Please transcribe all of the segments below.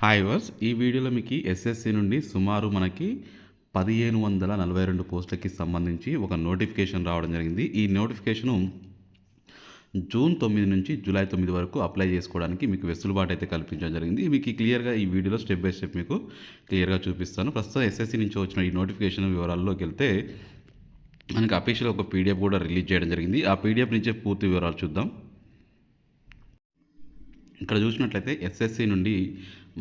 Hi verse ఈ వీడియోలో మీకు ఎస్ఎస్సి నుండి సుమారు మనకి పదిహేను వందల నలభై రెండు పోస్టులకి సంబంధించి ఒక నోటిఫికేషన్ రావడం జరిగింది. ఈ నోటిఫికేషను జూన్ తొమ్మిది నుంచి జూలై తొమ్మిది వరకు అప్లై చేసుకోవడానికి మీకు వెసులుబాటు అయితే కల్పించడం జరిగింది. మీకు క్లియర్గా ఈ వీడియోలో స్టెప్ బై స్టెప్ మీకు క్లియర్గా చూపిస్తాను. ప్రస్తుతం ఎస్ఎస్సి నుంచి వచ్చిన ఈ నోటిఫికేషన్ వివరాల్లోకి వెళ్తే మనకి అఫీషియల్ ఒక పీడిఎఫ్ కూడా రిలీజ్ చేయడం జరిగింది. ఆ పీడిఎఫ్ నుంచే పూర్తి వివరాలు చూద్దాం. ఇక్కడ చూసినట్లయితే ఎస్ఎస్సి నుండి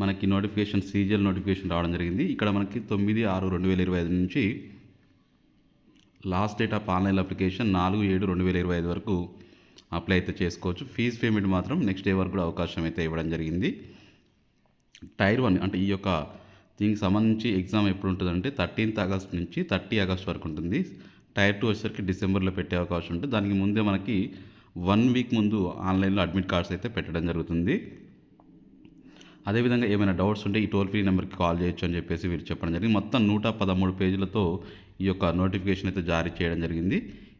మనకి నోటిఫికేషన్ సీజియల్ నోటిఫికేషన్ రావడం జరిగింది. ఇక్కడ మనకి తొమ్మిది ఆరు రెండు వేల ఇరవై ఐదు నుంచి last date of online application నాలుగు ఏడు రెండు వేల ఇరవై ఐదు వరకు అప్లై అయితే చేసుకోవచ్చు. ఫీజు పేమెంట్ మాత్రం నెక్స్ట్ డే వరకు కూడా అవకాశం అయితే ఇవ్వడం జరిగింది. టైర్ వన్ అంటే ఈ యొక్క దీనికి సంబంధించి ఎగ్జామ్ ఎప్పుడు ఉంటుందంటే థర్టీన్త్ ఆగస్ట్ నుంచి థర్టీ ఆగస్ట్ వరకు ఉంటుంది. టైర్ టూ వచ్చేసరికి డిసెంబర్లో పెట్టే అవకాశం ఉంటుంది. దానికి ముందే మనకి వన్ వీక్ ముందు ఆన్లైన్లో అడ్మిట్ కార్డ్స్ అయితే పెట్టడం జరుగుతుంది. అదేవిధంగా ఏమైనా డౌట్స్ ఉంటే ఈ టోల్ ఫ్రీ నెంబర్కి కాల్ చేయొచ్చు అని చెప్పేసి వీరు చెప్పడం జరిగింది. మొత్తం నూట పదమూడు పేజీలతో ఈ యొక్క నోటిఫికేషన్ అయితే జారీ చేయడం జరిగింది.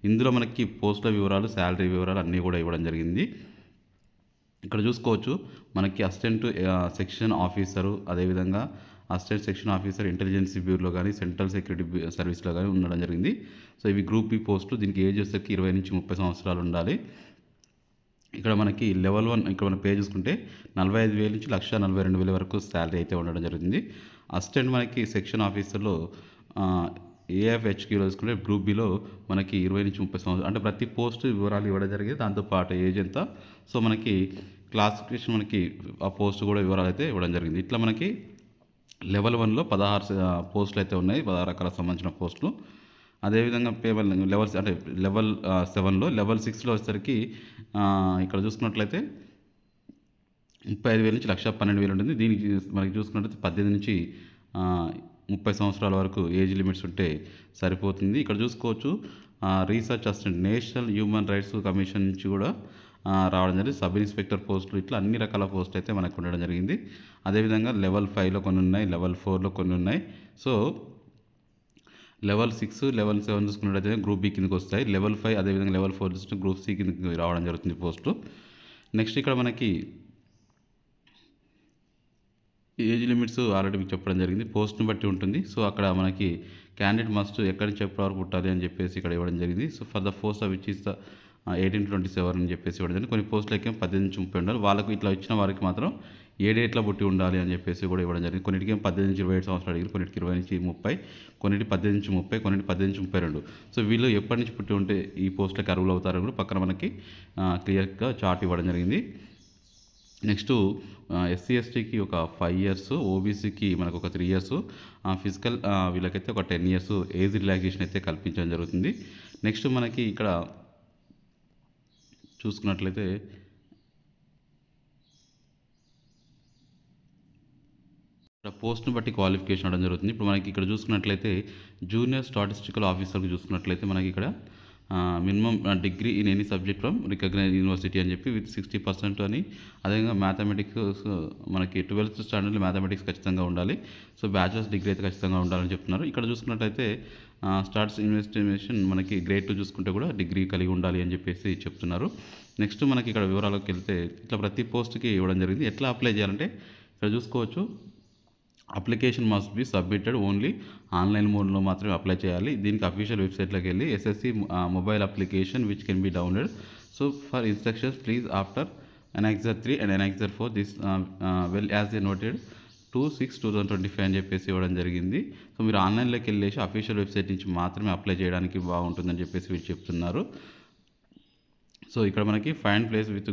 ఇందులో మనకి పోస్టుల వివరాలు శాలరీ వివరాలు అన్నీ కూడా ఇవ్వడం జరిగింది. ఇక్కడ చూసుకోవచ్చు మనకి అసిస్టెంట్ సెక్షన్ ఆఫీసరు అదేవిధంగా అసిస్టెంట్ సెక్షన్ ఆఫీసర్ ఇంటెలిజెన్సీ బ్యూరోలో కానీ సెంట్రల్ సెక్యూరిటీ సర్వీస్లో కానీ ఉండడం జరిగింది. సో ఇవి గ్రూప్ బి పోస్టులు. దీనికి ఏజ్ వచ్చేసరికి ఇరవై నుంచి ముప్పై సంవత్సరాలు ఉండాలి. ఇక్కడ మనకి లెవెల్ వన్ ఇక్కడ మనం పే చూసుకుంటే నలభై ఐదు వేల నుంచి లక్ష నలభై రెండు వేల వరకు శాలరీ అయితే ఉండడం జరుగుతుంది. అసిస్టెంట్ మనకి సెక్షన్ ఆఫీసర్లో ఏఎఫ్హెచ్క్యూలో చూసుకుంటే గ్రూప్ బిలో మనకి ఇరవై నుంచి ముప్పై సంవత్సరాలు అంటే ప్రతి పోస్ట్ వివరాలు ఇవ్వడం జరిగింది. దాంతోపాటు ఏజ్ ఎంత? సో మనకి క్లాసిఫికేషన్ మనకి ఆ పోస్ట్ కూడా వివరాలు అయితే ఇవ్వడం జరిగింది. ఇట్లా మనకి లెవెల్ వన్లో పదహారు పోస్టులు అయితే ఉన్నాయి. పదహారు రకాల సంబంధించిన పోస్టులు. అదేవిధంగా పేవల్ లెవెల్ అంటే లెవెల్ సెవెన్లో లెవెల్ సిక్స్లో వచ్చేసరికి ఇక్కడ చూసుకున్నట్లయితే ముప్పై ఐదు వేల నుంచి లక్ష పన్నెండు వేలు ఉంటుంది. దీనికి మనకి చూసుకున్నట్లయితే పద్దెనిమిది నుంచి ముప్పై సంవత్సరాల వరకు ఏజ్ లిమిట్స్ ఉంటే సరిపోతుంది. ఇక్కడ చూసుకోవచ్చు research assistant national human rights commission నుంచి కూడా రావడం జరిగింది. సబ్ ఇన్స్పెక్టర్ పోస్టులు ఇట్లా అన్ని రకాల పోస్టులు అయితే మనకు ఉండడం జరిగింది. అదేవిధంగా లెవెల్ ఫైవ్లో కొన్ని ఉన్నాయి లెవెల్ ఫోర్లో కొన్ని ఉన్నాయి. So level six level seven చూసుకున్నట్టయితే గ్రూప్ బి కిందకి వస్తాయి. లెవెల్ ఫైవ్ అదేవిధంగా లెవెల్ ఫోర్ చూసుకుంటే గ్రూప్ సి కిందకి రావడం జరుగుతుంది పోస్టు. నెక్స్ట్ ఇక్కడ మనకి ఏజ్ లిమిట్స్ ఆల్రెడీ మీకు చెప్పడం జరిగింది. పోస్ట్ని బట్టి ఉంటుంది. సో అక్కడ మనకి క్యాండిడేట్ మస్ట్ ఎక్కడి నుంచి ఎప్పటి వరకు పుట్టాలి అని చెప్పేసి ఇక్కడ ఇవ్వడం జరిగింది. So for the post of which is the eighteen twenty seven అని చెప్పేసి ఇవ్వడం జరిగింది. కొన్ని పోస్టులకి పద్దెనిమిది నుంచి ముప్పై ఉండాలి. వాళ్ళకు ఇట్లా ఇచ్చిన వారికి మాత్రం ఏ డేట్లో పుట్టి ఉండాలి అని చెప్పేసి కూడా ఇవ్వడం జరిగింది. కొన్నిటికి పద్దెనిమిది నుంచి ఇరవై ఏడు సంవత్సరాలు అడిగారు కొన్నిటికి ఇరవై నుంచి ముప్పై కొన్నిటి పద్దెనిమిది నుంచి ముప్పై కొన్నిటి పద్దెనిమిది నుంచి ముప్పై రెండు. సో వీళ్ళు ఎప్పటి నుంచి పుట్టి ఉంటే ఈ పోస్టులకు అరువులు అవుతారని కూడా పక్కన మనకి క్లియర్గా చార్ట్ ఇవ్వడం జరిగింది. నెక్స్ట్ ఎస్సీ ఎస్టీకి ఒక ఫైవ్ ఇయర్స్ ఓబీసీకి మనకు ఒక త్రీ ఇయర్స్ ఫిజికల్ వీళ్ళకైతే ఒక టెన్ ఇయర్స్ ఏజ్ రిలాక్సేషన్ అయితే కల్పించడం జరుగుతుంది. నెక్స్ట్ మనకి ఇక్కడ చూసుకున్నట్లయితే పోస్ట్ని బట్టి క్వాలిఫికేషన్ అవడం జరుగుతుంది. ఇప్పుడు మనకి ఇక్కడ చూసుకున్నట్లయితే జూనియర్ స్టాటిస్టికల్ ఆఫీసర్కి చూసుకున్నట్లయితే మనకి ఇక్కడ minimum degree in any subject from recognize university అని చెప్పి విత్ సిక్స్టీ పర్సెంట్ అని అదేవిధంగా మ్యాథమెటిక్స్ మనకి ట్వెల్త్ స్టాండర్డ్ మ్యాథమెటిక్స్ ఖచ్చితంగా ఉండాలి. సో బ్యాచులర్స్ డిగ్రీ అయితే ఖచ్చితంగా ఉండాలని చెప్తున్నారు. ఇక్కడ చూసుకున్నట్లయితే స్టార్ట్స్ ఇన్వెస్టిగేషన్ మనకి గ్రేడ్ టూ చూసుకుంటే కూడా డిగ్రీ కలిగి ఉండాలి అని చెప్పేసి చెప్తున్నారు. నెక్స్ట్ మనకి ఇక్కడ వివరాలకు వెళ్తే ఇట్లా ప్రతి పోస్ట్కి ఇవ్వడం జరిగింది. ఎట్లా అప్లై చేయాలంటే ఇక్కడ చూసుకోవచ్చు. Application must be submitted only online మోడ్లో మాత్రమే అప్లై చేయాలి. దీనికి అఫీషియల్ వెబ్సైట్లోకి వెళ్ళి SSC mobile application which can be download so for instructions please after annexure three and annexure four this well as a noted two six two thousand twenty five అని చెప్పేసి ఇవ్వడం జరిగింది. సో మీరు ఆన్లైన్లోకి వెళ్ళేసి అఫీషియల్ వెబ్సైట్ నుంచి మాత్రమే apply చేయడానికి బాగుంటుందని చెప్పేసి వీళ్ళు చెప్తున్నారు. సో ఇక్కడ మనకి ఫైన్ ప్లేస్ విత్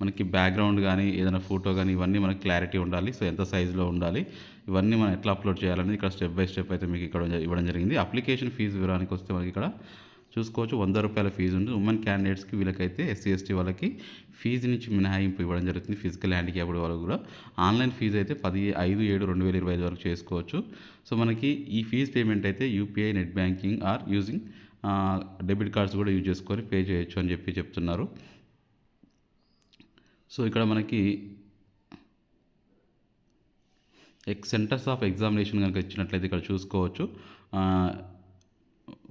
మనకి బ్యాక్గ్రౌండ్ కానీ ఏదైనా ఫోటో కానీ ఇవన్నీ మనకి క్లారిటీ ఉండాలి. సో ఎంత సైజులో ఉండాలి? ఇవన్నీ మనం ఎట్లా అప్లోడ్ చేయాలనేది ఇక్కడ స్టెప్ బై స్టెప్ అయితే మీకు ఇక్కడ ఇవ్వడం జరిగింది. అప్లికేషన్ ఫీజు వివరానికి వస్తే మనకి ఇక్కడ చూసుకోవచ్చు. వంద రూపాయల ఫీజు ఉంది. ఉమెన్ క్యాండిడేట్స్కి వీళ్ళకైతే ఎస్సీ ఎస్టీ వాళ్ళకి ఫీజు నుంచి మినహాయింపు ఇవ్వడం జరుగుతుంది. ఫిజికల్ హ్యాండిక్యాప్డ్ వాళ్ళకు కూడా. ఆన్లైన్ ఫీజు అయితే పది ఐదు ఏడు రెండు వేల ఇరవై ఐదు వరకు చేసుకోవచ్చు. సో మనకి ఈ ఫీజు పేమెంట్ అయితే UPI net banking or using debit cards కూడా యూజ్ చేసుకొని పే చేయొచ్చు అని చెప్పి చెప్తున్నారు. సో ఇక్కడ మనకి ఎక్ సెంటర్స్ ఆఫ్ ఎగ్జామినేషన్ కనుక ఇచ్చినట్లయితే ఇక్కడ చూసుకోవచ్చు.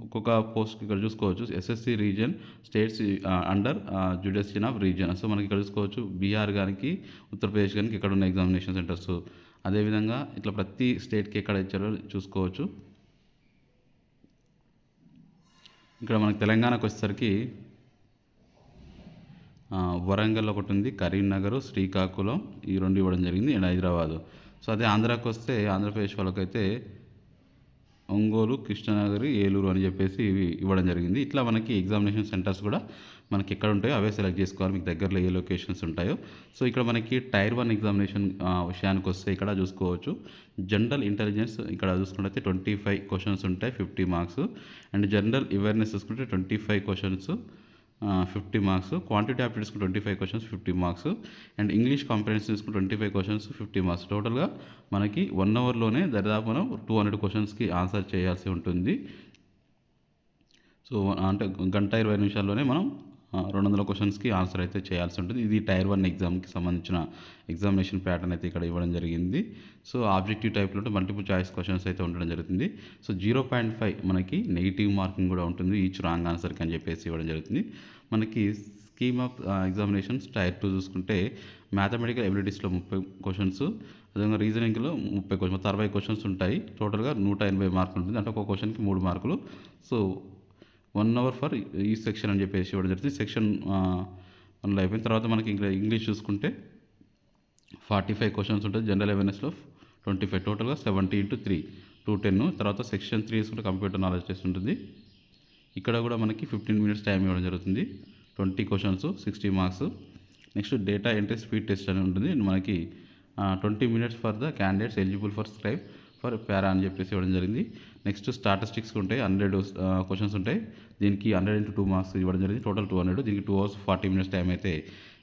ఒక్కొక్క పోస్ట్ ఇక్కడ చూసుకోవచ్చు. SSC region states under jurisdiction of region so మనకి ఇక్కడ చూసుకోవచ్చు. బీహార్ గానికి ఉత్తరప్రదేశ్ గానికి ఇక్కడ ఉన్న ఎగ్జామినేషన్ సెంటర్స్ అదేవిధంగా ఇట్లా ప్రతి స్టేట్కి ఎక్కడ ఇచ్చారో చూసుకోవచ్చు. ఇక్కడ మనకి తెలంగాణకు వచ్చేసరికి వరంగల్ ఒకటి ఉంది కరీంనగర్ శ్రీకాకుళం ఈ రెండు ఇవ్వడం జరిగింది అండ్ హైదరాబాదు. సో అదే ఆంధ్రాకి వస్తే ఆంధ్రప్రదేశ్ వాళ్ళకైతే ఒంగోలు కృష్ణనగరి ఏలూరు అని చెప్పేసి ఇవి ఇవ్వడం జరిగింది. ఇట్లా మనకి ఎగ్జామినేషన్ సెంటర్స్ కూడా మనకి ఎక్కడ ఉంటాయో అవే సెలెక్ట్ చేసుకోవాలి. మీకు దగ్గరలో ఏ లొకేషన్స్ ఉంటాయో. సో ఇక్కడ మనకి టైర్ వన్ ఎగ్జామినేషన్ విషయానికి వస్తే ఇక్కడ చూసుకోవచ్చు. జనరల్ ఇంటెలిజెన్స్ ఇక్కడ చూసుకుంటే ట్వంటీ ఫైవ్ క్వశ్చన్స్ ఉంటాయి fifty marks. And general awareness చూసుకుంటే twenty five questions. Fifty marks quantity aptitudes twenty five questions fifty marks and English competence తీసుకుని twenty five questions fifty marks టోటల్గా మనకి వన్ అవర్లోనే దరిదాపు మనం two hundred క్వశ్చన్స్కి answer చేయాల్సి ఉంటుంది. సో అంటే గంట ఇరవై నిమిషాల్లోనే మనం రెండు వందల క్వశ్చన్స్కి ఆన్సర్ అయితే చేయాల్సి ఉంటుంది. ఇది టైర్ వన్ ఎగ్జామ్కి సంబంధించిన ఎగ్జామినేషన్ ప్యాటర్న్ అయితే ఇక్కడ ఇవ్వడం జరిగింది. సో ఆబ్జెక్టివ్ టైప్లో ఉంటే మల్టిపుల్ చాయిస్ క్వశ్చన్స్ అయితే ఉండడం జరుగుతుంది. సో జీరో పాయింట్ ఫైవ్ మనకి నెగిటివ్ మార్కింగ్ కూడా ఉంటుంది. ఈచ్ రాంగ్ ఆన్సర్కి అని చెప్పేసి ఇవ్వడం జరుగుతుంది. మనకి scheme of examinations tier two చూసుకుంటే మ్యాథమెటికల్ ఎబిలిటీస్లో ముప్పై క్వశ్చన్స్ అదేవిధంగా రీజనింగ్లో ముప్పై క్వశ్చన్ మొత్తం అరవై క్వశ్చన్స్ ఉంటాయి. టోటల్గా నూట ఎనభై మార్కులు ఉంటుంది. అంటే ఒక క్వశ్చన్కి మూడు మార్కులు. సో వన్ అవర్ ఫర్ ఈ సెక్షన్ అని చెప్పేసి ఇవ్వడం జరుగుతుంది సెక్షన్ మనలో అయిపోయిన తర్వాత మనకి ఇంకా ఇంగ్లీష్ చూసుకుంటే ఫార్టీ ఫైవ్ క్వశ్చన్స్ ఉంటుంది జనరల్ అవేర్నెస్లో ట్వంటీ ఫైవ్ టోటల్గా seventy into three two ten. తర్వాత సెక్షన్ త్రీ తీసుకుంటే కంప్యూటర్ నాలెడ్జ్ టెస్ట్ ఉంటుంది. ఇక్కడ కూడా మనకి ఫిఫ్టీన్ మినిట్స్ టైం ఇవ్వడం జరుగుతుంది. Twenty questions sixty marks. Next data entry speed test అని ఉంటుంది. మనకి twenty minutes for the candidates eligible for scribe. For para అని చెప్పేసి ఇవ్వడం జరిగింది. నెక్స్ట్ స్టాటిస్టిక్స్ ఉంటాయి హండ్రెడ్ క్వశ్చన్స్ ఉంటాయి. దీనికి హండ్రెడ్ ఇంటూ టూ మార్క్స్ ఇవ్వడం జరిగింది టోటల్ టూ హండ్రెడ్. దీనికి two hours forty minutes time అయితే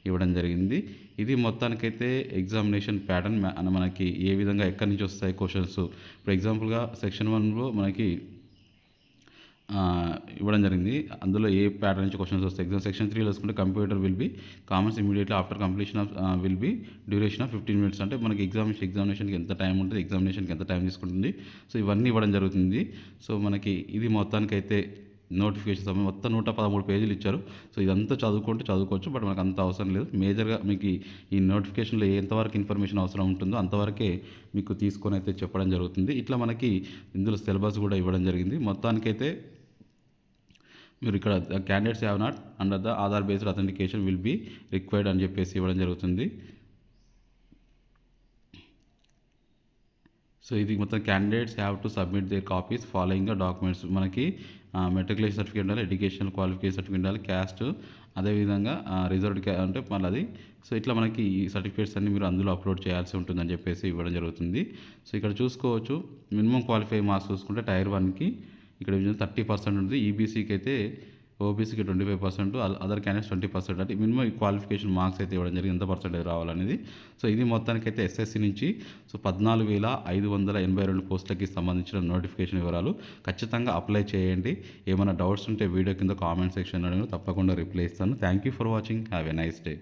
ఇవ్వడం జరిగింది. ఇది మొత్తానికైతే ఎగ్జామినేషన్ ప్యాటర్న్ మనకి ఏ విధంగా ఎక్కడి నుంచి వస్తాయి క్వశ్చన్స్. ఇప్పుడు ఎగ్జాంపుల్గా సెక్షన్ వన్లో మనకి ఇవ్వడం జరిగింది. అందులో ఏ ప్యాటర్న్ నుంచి క్వశ్చన్స్ వస్తాయి? ఎగ్జామ్ సెక్షన్ త్రీలో వేసుకుంటే computer will be commerce immediately after completion of will be duration of fifteen minutes అంటే మనకి ఎగ్జామినేషన్ ఎగ్జామినేషన్కి ఎంత టైం ఉంటుంది ఎగ్జామినేషన్కి ఎంత టైం తీసుకుంటుంది. సో ఇవన్నీ ఇవ్వడం జరుగుతుంది. సో మనకి ఇది మొత్తానికైతే నోటిఫికేషన్ సమయం మొత్తం నూట పదమూడు పేజీలు ఇచ్చారు. సో ఇదంతా చదువుకుంటే చదువుకోవచ్చు బట్ మనకు అంత అవసరం లేదు. మేజర్గా మీకు ఈ నోటిఫికేషన్లో ఎంతవరకు ఇన్ఫర్మేషన్ అవసరం ఉంటుందో అంతవరకే మీకు తీసుకొని అయితే చెప్పడం జరుగుతుంది. ఇట్లా మనకి ఇందులో సిలబస్ కూడా ఇవ్వడం జరిగింది. మొత్తానికైతే మీరు ఇక్కడ candidates have not under the Aadhaar based authentication will be required అని చెప్పేసి ఇవ్వడం జరుగుతుంది. సో ఇది మొత్తం candidates have to submit their copies following the documents మనకి మెట్రికులేషన్ సర్టిఫికేట్ ఉండాలి ఎడ్యుకేషన్ క్వాలిఫికేషన్ సర్టిఫికేట్ ఉండాలి క్యాస్ట్ అదేవిధంగా రిజర్వ్డ్ క్యా అంటే మళ్ళీ అది. సో ఇట్లా మనకి ఈ సర్టిఫికేట్స్ అన్ని మీరు అందులో అప్లోడ్ చేయాల్సి ఉంటుందని చెప్పేసి ఇవ్వడం జరుగుతుంది. సో ఇక్కడ చూసుకోవచ్చు మినిమం క్వాలిఫై మార్క్స్ చూసుకుంటే టైర్ వన్కి ఇక్కడ థర్టీ పర్సెంట్ ఉంటుంది. ఈబీసీకి అయితే ఓబీసీకి twenty five percent other candidates twenty percent. అంటే మినిమం క్వాలిఫికేషన్ మార్క్స్ అయితే ఇవ్వడం జరిగింది. ఎంత పర్సెంటేజ్ రావాలనేది. సో ఇది మొత్తానికైతే ఎస్ఎస్సి నుంచి సో పద్నాలుగు వేల ఐదు వందల ఎనభై రెండు పోస్టులకి సంబంధించిన నోటిఫికేషన్ వివరాలు. ఖచ్చితంగా అప్లై చేయండి. ఏమైనా డౌట్స్ ఉంటే వీడియో కింద కామెంట్ సెక్షన్ అడిగిన తప్పకుండా రిప్లై ఇస్తాను. Thank you for watching have a nice day